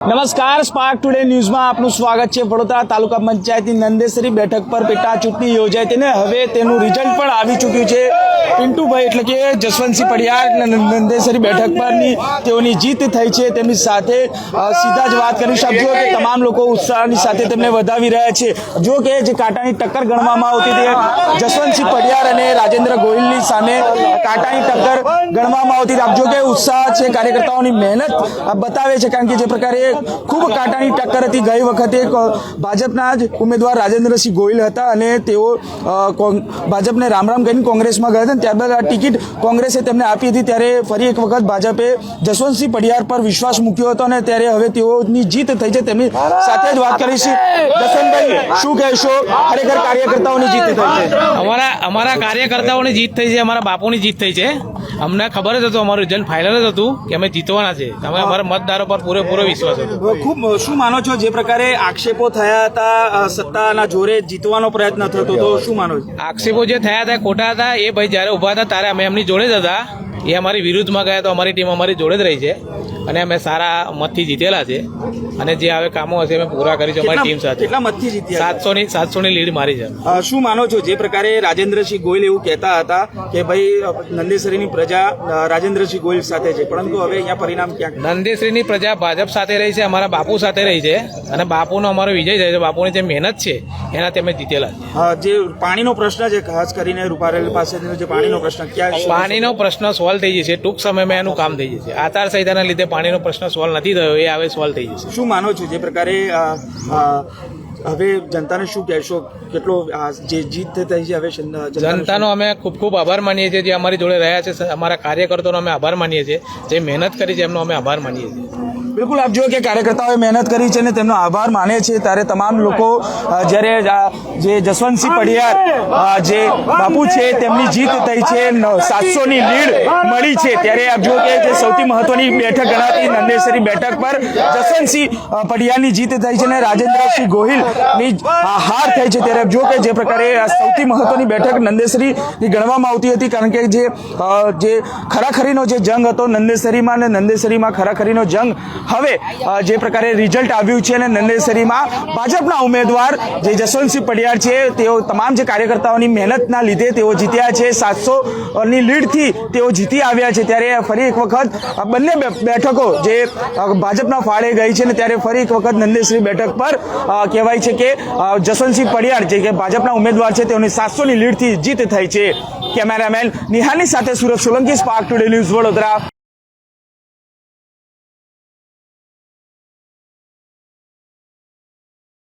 નમસ્કાર spark today ન્યૂઝમાં આપનું સ્વાગત છે. વડોદરા તાલુકા પંચાયતની નંદેસરી બેઠક પર પેટા ચૂંટણી યોજાઈ તેને હવે તેનું રિઝલ્ટ પણ આવી ચૂક્યું છે. પિન્ટુભાઈ એટલે કે જસવંતસિંહ પડિયાર નંદેસરી બેઠક પરની તેઓની જીત થઈ છે. તેમની સાથે સીધા જ વાત કરી શકજો કે તમામ લોકો ઉત્સાહની સાથે તેમને વધાવી રહ્યા છે. જો કે જે કાંટાની ટક્કર ગણવામાં આવતી હતી જસવંતસિંહ પડિયાર અને રાજેન્દ્ર ગોહિલની સામે કાંટાની ટક્કર ગણવામાં આવતી. આપ જો કે ઉત્સાહ છે, કાર્યકર્તાઓની મહેનત બતાવે છે, કારણ કે જે પ્રકારે ખૂબ કાંટાની ટક્કર હતી. ગઈ વખતે ભાજપના જ ઉમેદવાર રાજેન્દ્રસિંહ ગોહિલ હતા અને તેઓ ભાજપને રામ રામ કહીને કોંગ્રેસમાં ગયા હતા ત્યારબાદ આ ટિકિટ કોંગ્રેસે તેમને આપી હતી. ત્યારે ફરી એક વખત ભાજપે જસવંતસિંહ પડિયાર પર વિશ્વાસ મૂક્યો હતો અને ત્યારે હવે તેઓની જીત થઈ છે તેમની સાથે જ વાત કરીશું. જસવંતભાઈ, શું કહેશો? ખરેખર કાર્યકર્તાઓની જીત થઈ છે. અમારા અમારા કાર્યકર્તાઓની જીત થઈ છે અમારા બાપુની જીત થઈ છે. અમને ખબર જ હતું અમારું રિઝલ્ટ ફાઇનલ જ હતું કે અમે જીતવાના છે. તમે અમારા મતદારો પર પૂરેપૂરો વિશ્વાસ હતો. ખૂબ શું માનો છો જે પ્રકારે આક્ષેપો થયા હતા સત્તાના જોરે જીતવાનો પ્રયત્ન થતો તો શું માનો છો? આક્ષેપો જે થયા હતા ખોટા હતા એ ભાઈ જ્યારે ઊભા હતા ત્યારે અમે એમની જોડે જ હતા. એ અમારી વિરુદ્ધમાં ગયા તો અમારી ટીમ અમારી જોડે જ રહી છે. અને અમે સારા મતથી જીતેલા છે. અને જે હવે કામો હશે અમે પૂરા કરીશું અમારી ટીમ સાથે. કેટલા મતથી જીત્યા સાતસો ની સાતસો ની લીડ મારી છે. શું માનો છો? જે પ્રકારે રાજેન્દ્રસિંહ ગોયલ એવું કહેતા હતા કે ભાઈ નંદેશ્વરીની પ્રજા રાજેન્દ્રસિંહ ગોયલ સાથે છે. પરંતુ હવે અહીંયા પરિણામ ક્યાંક? નંદેશ્રીની પ્રજા ભાજપ સાથે રહી છે અમારા બાપુ સાથે રહી છે. અને બાપુનો અમારો વિજય થયો છે. બાપુની જે મહેનત છે એનાથી અમે જીતેલા જે પાણીનો પ્રશ્ન છે ખાસ કરીને રૂપારેલ પાસે જે પાણીનો પ્રશ્ન ક્યાં પાણીનો પ્રશ્ન સોલ્વ થઈ જશે. ટૂંક સમયમાં એનું કામ થઈ જશે. આચાર સંહિતાના લીધે પાણીનો પ્રશ્ન સોલ્વ નથી થયો એ હવે સોલ્વ થઈ જશે. શું માનો છો? જે પ્રકારે હવે જનતાને શું કહેશો? કેટલો જે જીત થઈ છે હવે જનતાનો અમે ખૂબ ખૂબ આભાર માનીએ છીએ જે અમારી જોડે રહ્યા છે અમારા કાર્યકર્તાઓનો અમે આભાર માનીએ છીએ જે મહેનત કરી છે એમનો અમે આભાર માનીએ છીએ. બિલકુલ, આપ જુઓ કે કાર્યકર્તાઓએ મહેનત કરી છે અને તેમનો આભાર માને છે. ત્યારે તમામ લોકો જ્યારે જે જસવંતસિંહ પડિયાર જે બાપુ છે, તેમની જીત થઈ છે સાતસોની લીડ મળી છે. ત્યારે આપ જુઓ કે જે સૌથી મહત્વની બેઠક ગણાતી નંદેશ્વરી બેઠક પર જસવંતસિંહ પડિયારની જીત થઈ છે અને રાજેન્દ્રસિંહ ગોહિલની હાર થઈ છે. ત્યારે આપ જુઓ કે જે પ્રકારે સૌથી મહત્વની બેઠક નંદેશ્વરી ગણવામાં આવતી હતી. કારણ કે જે જે ખરાખરીનો જે જંગ હતો નંદેસરીમાં અને નંદેસરીમાં ખરાખરીનો જંગ હવે જે પ્રકારે રિઝલ્ટ આવ્યું છે અને નંદેસરીમાં ભાજપના ઉમેદવાર જે જસવંતસિંહ પડિયાર છે, તેઓ તમામ જે કાર્યકર્તાઓની મહેનતના લીધે તેઓ જીત્યા છે. સાતસો ની લીડથી તેઓ જીતી આવ્યા છે. ત્યારે ફરી એક વખત બંને બેઠકો જે ભાજપના ફાળે ગઈ છે ને ત્યારે ફરી એક વખત નંદેશ્રી બેઠક પર કહેવાય છે કે જસવંતસિંહ પડિયાર જે કે ભાજપના ઉમેદવાર છે, તેઓની સાતસો ની લીડથી જીત થઈ છે. કેમેરામેન નિહાલની સાથે Surat Solanki spark today news Vadodara.